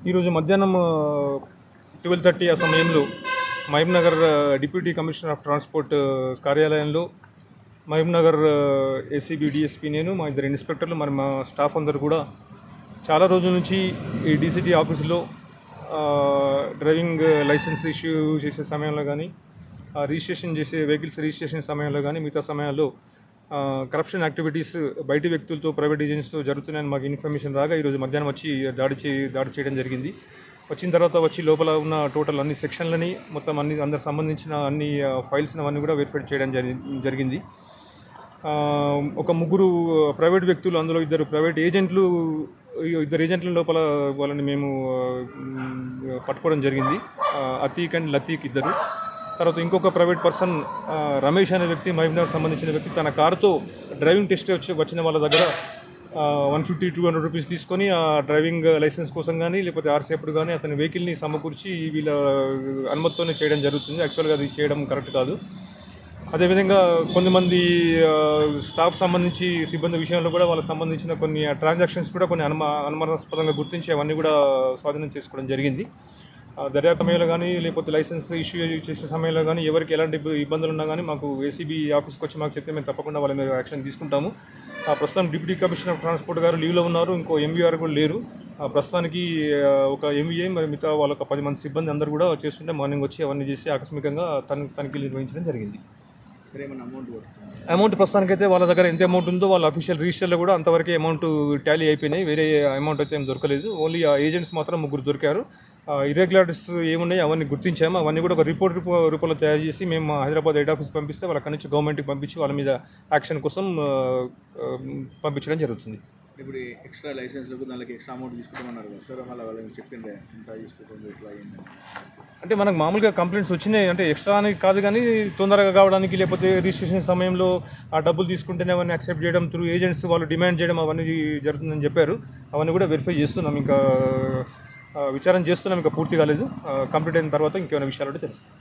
ఈరోజు మధ్యాహ్నం twelve thirty ఆ సమయంలో Mahabubnagar deputy commissioner of transport కార్యాలయంలో మహబూబ్నగర్ ఏసీబీ డిఎస్పీ నేను మా ఇద్దరు ఇన్స్పెక్టర్లు మరి మా స్టాఫ్ అందరు కూడా చాలా రోజుల నుంచి ఈ డీసీటీ ఆఫీసులో డ్రైవింగ్ లైసెన్స్ ఇష్యూ చేసే సమయంలో కానీ రిజిస్ట్రేషన్ చేసే వెహికల్స్ రిజిస్ట్రేషన్ సమయంలో కానీ మిగతా సమయాల్లో కరప్షన్ యాక్టివిటీస్ బయటి వ్యక్తులతో ప్రైవేట్ ఏజెన్సీతో జరుగుతున్నాయని మాకు ఇన్ఫర్మేషన్ రాగా ఈరోజు మధ్యాహ్నం వచ్చి దాడి చే దాడి చేయడం జరిగింది. వచ్చిన తర్వాత వచ్చి లోపల ఉన్న టోటల్ అన్ని సెక్షన్లని మొత్తం అన్ని అందరికి సంబంధించిన అన్ని ఫైల్స్ని అవన్నీ కూడా వెరిఫై చేయడం జరిగింది. ఒక ముగ్గురు ప్రైవేట్ వ్యక్తులు అందులో ఇద్దరు ప్రైవేట్ ఏజెంట్లు ఇద్దరు ఏజెంట్ల లోపల వాళ్ళని మేము పట్టుకోవడం జరిగింది. అతీక్ అండ్ లతీక్ ఇద్దరు. తర్వాత ఇంకొక ప్రైవేట్ పర్సన్ రమేష్ అనే వ్యక్తి మహబూబ్నగర్ సంబంధించిన వ్యక్తి తన కారుతో డ్రైవింగ్ టెస్ట్ వచ్చి వచ్చిన వాళ్ళ దగ్గర one fifty two hundred rupees తీసుకొని ఆ డ్రైవింగ్ లైసెన్స్ కోసం కానీ లేకపోతే ఆర్సీఎప్పుడు కానీ అతని వెహికల్ని సమకూర్చి వీళ్ళ అనుమతితోనే చేయడం జరుగుతుంది. యాక్చువల్గా అది చేయడం కరెక్ట్ కాదు. అదేవిధంగా కొంతమంది స్టాఫ్ సంబంధించి సిబ్బంది విషయంలో కూడా వాళ్ళకి సంబంధించిన కొన్ని ట్రాన్సాక్షన్స్ కూడా కొన్ని అనుమా అనుమానాస్పదంగా గుర్తించి అవన్నీ కూడా స్వాధీనం చేసుకోవడం జరిగింది. దర్యాప్తు సమయంలో కానీ లేకపోతే లైసెన్స్ ఇష్యూ చేసే సమయంలో కానీ ఎవరికి ఎలాంటి ఇబ్బ- ఇబ్బందులు ఉన్నా కానీ మాకు ఏసీబీ ఆఫీస్కి వచ్చి మాకు చెప్తే మేము తప్పకుండా వాళ్ళ మీద యాక్షన్ తీసుకుంటాము. ఆ, ప్రస్తుతం డిప్యూటీ కమిషనర్ ఆఫ్ ట్రాన్స్పోర్ట్ గారు లీవ్లో ఉన్నారు. ఇంకో ఎంవీఆర్ కూడా లేరు. ఆ, ప్రస్తుతానికి ఒక ఎంవీఏ మరి మిగతా వాళ్ళ ఒక పది మంది సిబ్బంది అందరూ కూడా చేస్తుంటే మార్నింగ్ వచ్చి అవన్నీ చేసి ఆకస్మికంగా తన తనిఖీలు నిర్వహించడం జరిగింది. అమౌంట్ అమౌంట్ ప్రస్తుతానికైతే వాళ్ళ దగ్గర ఎంత అమౌంట్ ఉందో వాళ్ళ అఫీషియల్ రిజిస్టర్లో కూడా అంతవరకే అమౌంట్ టాలీ అయిపోయినాయి. వేరే అమౌంట్ అయితే ఏం దొరకలేదు. ఓన్లీ ఆ ఏజెంట్స్ మాత్రం ముగ్గురు దొరికారు. ఇర్రెగ్యులారిటీస్ ఏమున్నాయి అవన్నీ గుర్తించాము. అవన్నీ కూడా ఒక రిపోర్ట్ రూప- రూపంలో తయారు చేసి మేము మా హైదరాబాద్ హెడ్ ఆఫీస్ పంపిస్తే వాళ్ళ అక్కడి నుంచి గవర్నమెంట్కి పంపించి వాళ్ళ మీద యాక్షన్ కోసం పంపించడం జరుగుతుంది. ఇప్పుడు ఎక్స్ట్రా లైసెన్స్లకు దానికి ఎక్స్ట్రా అమౌంట్ తీసుకుంటామన్నారు కదా. సార్ మళ్ళీ వాళ్ళకి చెప్పిండే ఇంత తీసుకుంటుంది ఇట్లా అయ్యింది అంటే మనకు మామూలుగా కంప్లైంట్స్ వచ్చినాయి. అంటే ఎక్స్ట్రా అని కాదు కానీ తొందరగా కావడానికి లేకపోతే రిజిస్ట్రేషన్ సమయంలో ఆ డబ్బులు తీసుకుంటేనే అవన్నీ యాక్సెప్ట్ చేయడం త్రూ ఏజెంట్స్ వాళ్ళు డిమాండ్ చేయడం అవన్నీ జరుగుతుందని చెప్పారు. అవన్నీ కూడా వెరిఫై చేస్తున్నాం. ఇంకా విచారణ చేస్తున్నాం ఇంకా పూర్తి కాలేదు. కంప్లీట్ అయిన తర్వాత ఇంకేమైనా విషయాలు ఉంటే తెలుస్తాయి